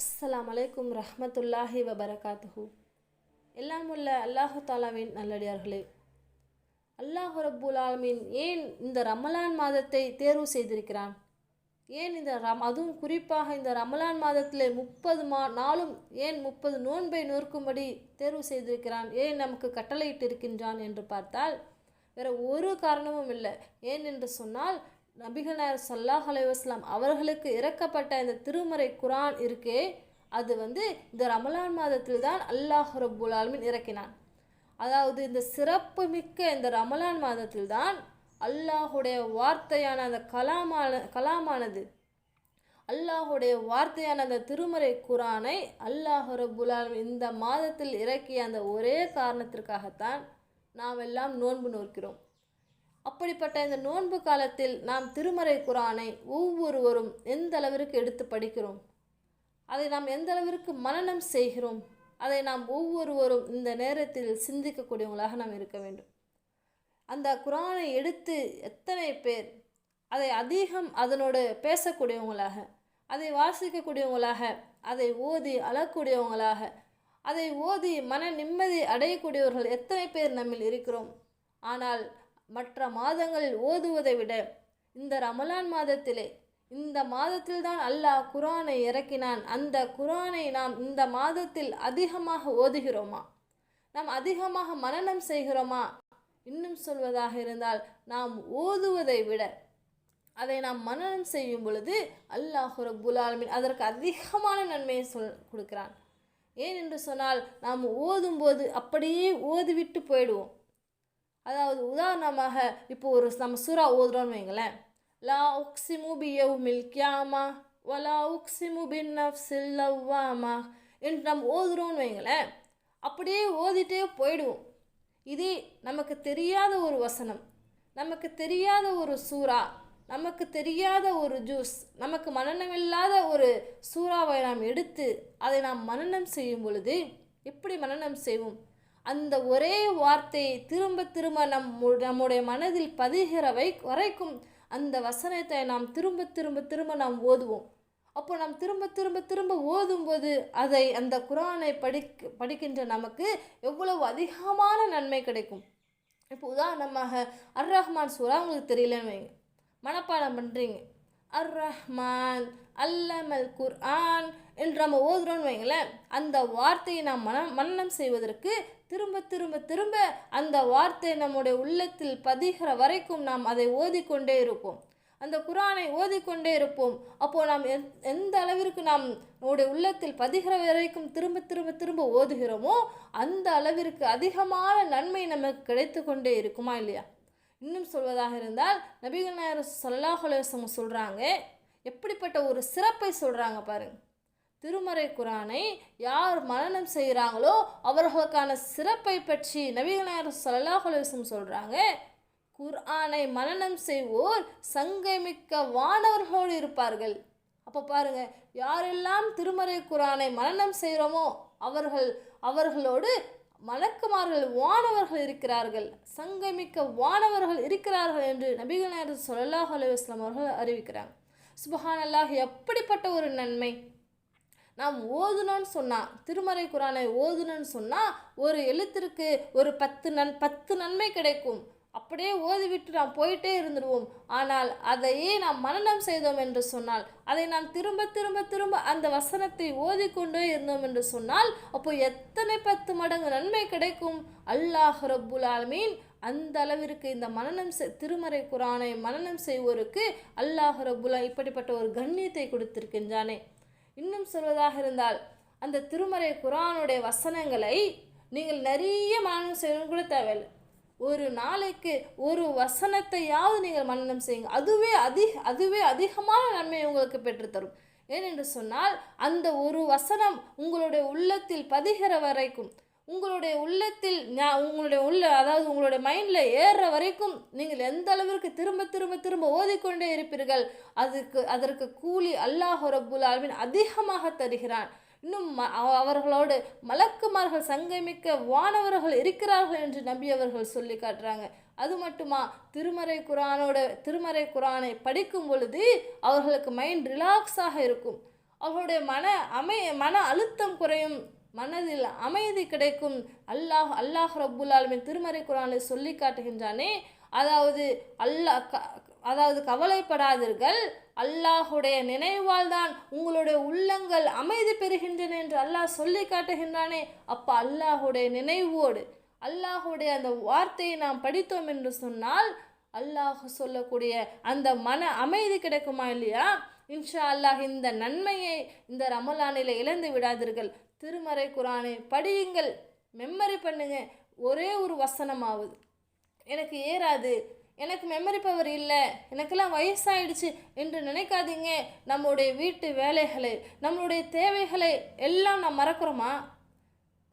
அஸ்லாம் அலைக்கும் ரஹமத்துல்லாஹி வபரகாத்துஹு. எல்லாம் உள்ள அல்லாஹு தாலாவின் நல்லடியார்களே. அல்லாஹ் ரப்புல் ஆலமீன் ஏன் இந்த ரமலான் மாதத்தை தேர்வு செய்திருக்கிறான்? ஏன் இந்த ரம் அதுவும் குறிப்பாக இந்த ரமலான் மாதத்தில் முப்பது மா நாளும் ஏன் முப்பது நோன்பை நோக்கும்படி தேர்வு செய்திருக்கிறான்? ஏன் நமக்கு கட்டளையிட்டு இருக்கின்றான் என்று பார்த்தால் வேறு ஒரு காரணமும் இல்லை. ஏன் என்று சொன்னால் நபிகள் நாயர் சல்லாஹ் அலைவாஸ்லாம் அவர்களுக்கு இறக்கப்பட்ட இந்த திருமறை குரான் இருக்கே அது வந்து இந்த ரமலான் மாதத்தில் தான் அல்லாஹ் ரபுல் ஆலமின் இறக்கினான். அதாவது இந்த சிறப்பு மிக்க இந்த ரமலான் மாதத்தில் தான் அல்லாஹுடைய வார்த்தையான அந்த கலாமான கலாமானது அல்லாஹுடைய வார்த்தையான அந்த திருமறை குரானை அல்லாஹ் ரபுல் இந்த மாதத்தில் இறக்கிய அந்த ஒரே காரணத்திற்காகத்தான் நாம் எல்லாம் நோன்பு நோக்கிறோம் அப்படிப்பட்ட இந்த நோன்பு காலத்தில் நாம் திருமறை குரானை ஒவ்வொருவரும் எந்த அளவிற்கு எடுத்து படிக்கிறோம்? அதை நாம் எந்த அளவிற்கு மனநம் செய்கிறோம்? அதை நாம் ஒவ்வொருவரும் இந்த நேரத்தில் சிந்திக்கக்கூடியவங்களாக நாம் இருக்க வேண்டும். அந்த குரானை எடுத்து எத்தனை பேர் அதை அதிகம் அதனோடு பேசக்கூடியவங்களாக அதை வாசிக்கக்கூடியவங்களாக அதை ஓதி அழக்கூடியவங்களாக அதை ஓதி மன நிம்மதி அடையக்கூடியவர்கள் எத்தனை பேர் நம்மில் இருக்கிறோம்? ஆனால் மற்ற மாதங்களில் ஓதுவதை விட இந்த ரமலான் மாதத்திலே இந்த மாதத்தில் தான் அல்லாஹ் குரானை இறக்கினான். அந்த குரானை நாம் இந்த மாதத்தில் அதிகமாக ஓதுகிறோமா? நாம் அதிகமாக மனநம் செய்கிறோமா? இன்னும் சொல்வதாக இருந்தால் நாம் ஓதுவதை விட அதை நாம் மனநம் செய்யும் பொழுது அல்லாஹ் ரப்புல் ஆலமின் அதற்கு அதிகமான நன்மையை சொல் கொடுக்கிறான். ஏன் என்று சொன்னால் நாம் ஓதும்போது அப்படியே ஓதுவிட்டு போயிடுவோம். அதாவது உதாரணமாக இப்போ ஒரு நம்ம சூறா ஓதுறோம்னு வைங்களேன். லா உக்ஸிமு பியவ் மில்கியாமா வலா உக்ஸிமு பின் நஃப்ஸில் லவ்வாமா என்று நம்ம ஓதுறோம்னு வைங்களேன். அப்படியே ஓதிட்டே போயிடுவோம். இதே நமக்கு தெரியாத ஒரு வசனம் நமக்கு தெரியாத ஒரு சூறா நமக்கு தெரியாத ஒரு ஜூஸ் நமக்கு மனநமில்லாத ஒரு சூறாவை நாம் எடுத்து அதை நாம் மனநம் செய்யும் பொழுது எப்படி மனநம் செய்வோம்? அந்த ஒரே வார்த்தையை திரும்ப திரும்ப நம் நம்முடைய மனதில் பதிகிற வை வரைக்கும் அந்த வசனத்தை நாம் திரும்ப திரும்ப திரும்ப நாம் ஓதுவோம். அப்போ நாம் திரும்ப திரும்ப திரும்ப ஓதும்போது அதை அந்த குரானை படிக்க படிக்கின்ற நமக்கு எவ்வளவு அதிகமான நன்மை கிடைக்கும். இப்போ உதாரணமாக அர் ரஹ்மான் சூரா உங்களுக்கு தெரியலன்னு வைங்க. மனப்பாடம் பண்ணுறீங்க அர் ரஹ்மான் அல்லமல் குர்ஆன் என்று நம்ம ஓதுறோம்னு வைங்களேன் அந்த வார்த்தையை நாம் மனம் மன்னனம் செய்வதற்கு திரும்ப திரும்ப திரும்ப அந்த வார்த்தை நம்முடைய உள்ளத்தில் பதிகிற வரைக்கும் நாம் அதை ஓதிக்கொண்டே இருப்போம். அந்த குரானை ஓதிக்கொண்டே இருப்போம். அப்போது நாம் எந்த அளவிற்கு நாம் நம்முடைய உள்ளத்தில் பதிகிற வரைக்கும் திரும்ப திரும்ப திரும்ப ஓதுகிறோமோ அந்த அளவிற்கு அதிகமான நன்மை நமக்கு கிடைத்து கொண்டே இருக்குமா இல்லையா? இன்னும் சொல்வதாக இருந்தால் நபிகள் நாயர் சல்லாஹ் அலுவலம் சொல்கிறாங்க எப்படிப்பட்ட ஒரு சிறப்பை சொல்கிறாங்க பாருங்க. திருமறை குரானை யார் மரணம் செய்கிறாங்களோ அவர்களுக்கான சிறப்பை பற்றி நபிகள் நாயர் சல்லாஹ் அலுவலம் சொல்கிறாங்க குர்ஆனை மரணம் செய்வோர் சங்கமிக்க வானவர்களோடு இருப்பார்கள். அப்போ பாருங்க யாரெல்லாம் திருமறை குரானை மரணம் செய்கிறோமோ அவர்கள் அவர்களோடு மலக்குமார்கள் வானவர்கள் இருக்கிறார்கள். சங்கமிக்க வானவர்கள் இருக்கிறார்கள் என்று நபிகள் நாயர் சொல்லாஹ் அலுவலாம் அவர்கள் அறிவிக்கிறாங்க. சுபஹான் அல்லாஹ் எப்படிப்பட்ட ஒரு நன்மை? நாம் ஓதுனோன்னு சொன்னால் திருமறை குரானை ஓதுனோன்னு சொன்னால் ஒரு எழுத்திற்கு ஒரு பத்து நன் பத்து நன்மை கிடைக்கும். அப்படியே ஓதிவிட்டு நாம் போயிட்டே இருந்துடுவோம். ஆனால் அதையே நாம் மனநம் செய்தோம் என்று சொன்னால் அதை நாம் திரும்ப திரும்ப திரும்ப அந்த வசனத்தை ஓதிக்கொண்டே இருந்தோம் என்று சொன்னால் அப்போ எத்தனை பத்து மடங்கு நன்மை கிடைக்கும்? அல்லாஹ் ரப்புல் ஆலமீன் அந்த அளவிற்கு இந்த மனநம் செய் திருமறை குரானை மனநம் செய்வோருக்கு அல்லாஹ் ரப்புல்லா இப்படிப்பட்ட ஒரு கண்ணியத்தை கொடுத்திருக்கின்றானே. இன்னும் சொல்வதாக இருந்தால் அந்த திருமறை குரானுடைய வசனங்களை நீங்கள் நிறைய மனநம் செய்யணும் கூட தேவையில்லை. ஒரு நாளைக்கு ஒரு வசனத்தையாவது நீங்கள் மன்னனம் செய்யுங்க. அதுவே அதிக அதுவே அதிகமான நன்மை உங்களுக்கு பெற்றுத்தரும். ஏனென்று சொன்னால் அந்த ஒரு வசனம் உங்களுடைய உள்ளத்தில் பதிகிற வரைக்கும் உங்களுடைய உள்ளத்தில் உங்களுடைய உள்ள அதாவது உங்களுடைய மைண்டில் ஏறுற வரைக்கும் நீங்கள் எந்த அளவிற்கு திரும்ப திரும்ப திரும்ப ஓதிக்கொண்டே இருப்பீர்கள் அதுக்கு அதற்கு கூலி அல்லாஹ் ரபுல் அல்வின் அதிகமாக தருகிறான். இன்னும் அவர்களோடு மலக்குமார்கள் சங்கமிக்க வானவர்கள் இருக்கிறார்கள் என்று நபி அவர்கள் சொல்லி காட்டுறாங்க. அது மட்டுமா? திருமறை குரானோட திருமறை குரானை படிக்கும் பொழுது அவர்களுக்கு மைண்ட் ரிலாக்ஸாக இருக்கும். அவர்களுடைய மன அமை மன அழுத்தம் குறையும். மனதில் அமைதி கிடைக்கும். அல்லாஹ் அல்லாஹ் ரபுல்லாலுமே திருமறை குரானை சொல்லி காட்டுகின்றானே. அதாவது அல்லாஹ் க அதாவது கவலைப்படாதீர்கள். அல்லாஹுடைய நினைவால் தான் உங்களுடைய உள்ளங்கள் அமைதி பெறுகின்றன என்று அல்லாஹ் சொல்லி காட்டுகின்றானே. அப்போ அல்லாஹுடைய நினைவோடு அல்லாஹுடைய அந்த வார்த்தையை நாம் படித்தோம் என்று சொன்னால் அல்லாஹ் சொல்லக்கூடிய அந்த மன அமைதி கிடைக்குமா இல்லையா? இன்ஷா அல்லாஹ் இந்த நன்மையை இந்த ரமலானில் இழந்து விடாதீர்கள். திருமறை குரானை படியுங்கள் மெமரி பண்ணுங்க. ஒரே ஒரு வசனமாவது. எனக்கு ஏறாது. எனக்கு மெமரி பவர் இல்லை. எனக்கெல்லாம் வயசாயிடுச்சு என்று நினைக்காதீங்க. நம்முடைய வீட்டு வேலைகளை நம்மளுடைய தேவைகளை எல்லாம் நாம் மறக்கிறோமா?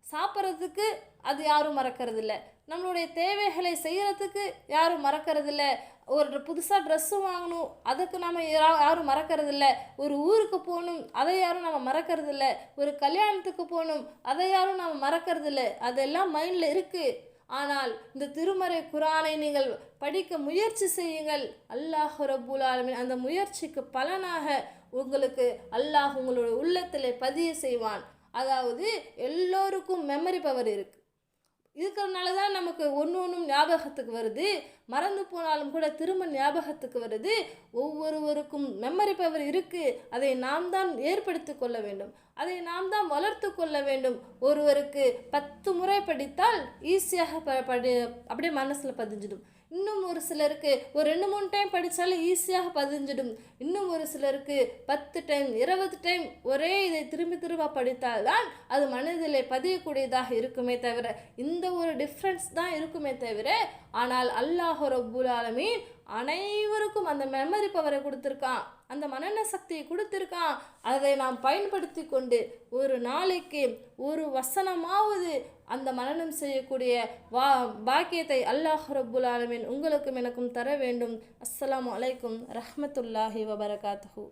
சாப்பிட்றதுக்கு அது யாரும் மறக்கிறது இல்லை நம்மளுடைய தேவைகளை செய்கிறதுக்கு யாரும் மறக்கிறது இல்லை ஒரு புதுசாக ட்ரெஸ்ஸு வாங்கணும் அதுக்கு நம்ம யாரும் மறக்கிறது இல்லை ஒரு ஊருக்கு போகணும் அதை யாரும் நம்ம மறக்கிறது இல்லை ஒரு கல்யாணத்துக்கு போகணும் அதை யாரும் நம்ம மறக்கிறது இல்லை அதெல்லாம் மைண்டில் இருக்குது ஆனால் இந்த திருமறை குரானை நீங்கள் படிக்க முயற்சி செய்யுங்கள். அல்லாஹ் ரப்புல் அந்த முயற்சிக்கு பலனாக உங்களுக்கு அல்லாஹ் உங்களுடைய உள்ளத்திலே பதிய செய்வான். அதாவது எல்லோருக்கும் மெமரி பவர் இருக்குது இருக்கிறதுனால தான் நமக்கு ஒன்று ஒன்றும் ஞாபகத்துக்கு வருது. மறந்து போனாலும் கூட திரும்ப ஞாபகத்துக்கு வருது. ஒவ்வொருவருக்கும் மெமரி பவர் இருக்குது அதை நாம் தான் ஏற்படுத்தி கொள்ள வேண்டும். அதை நாம் தான் வளர்த்து கொள்ள வேண்டும். ஒருவருக்கு பத்து முறை படித்தால் ஈஸியாக ப படி அப்படியே மனசில் பதிஞ்சிடும். இன்னும் ஒரு சிலருக்கு ஒரு ரெண்டு மூணு டைம் படித்தாலும் ஈஸியாக பதிஞ்சிடும். இன்னும் ஒரு சிலருக்கு பத்து டைம் இருபது டைம் ஒரே இதை திரும்பி திரும்ப படித்தால்தான் அது மனதில் பதியக்கூடியதாக இருக்குமே தவிர இந்த ஒரு டிஃப்ரென்ஸ் தான் இருக்குமே தவிர ஆனால் அல்லாஹ் ரபுல் ஆலமீன் அனைவருக்கும் அந்த மெமரி பவரை கொடுத்துருக்கான். அந்த மனநல சக்தியை கொடுத்துருக்கான். அதை நாம் பயன்படுத்தி கொண்டு ஒரு நாளைக்கு ஒரு வசனமாவது அந்த மனநம் செய்யக்கூடிய வா பாக்கியத்தை அல்லாஹ் ரபுல் ஆலமின் உங்களுக்கும் எனக்கும் தர வேண்டும். அஸ்ஸலாம் அலைக்கும் ரஹமத்துல்லாஹி வபரகாத்துஹு.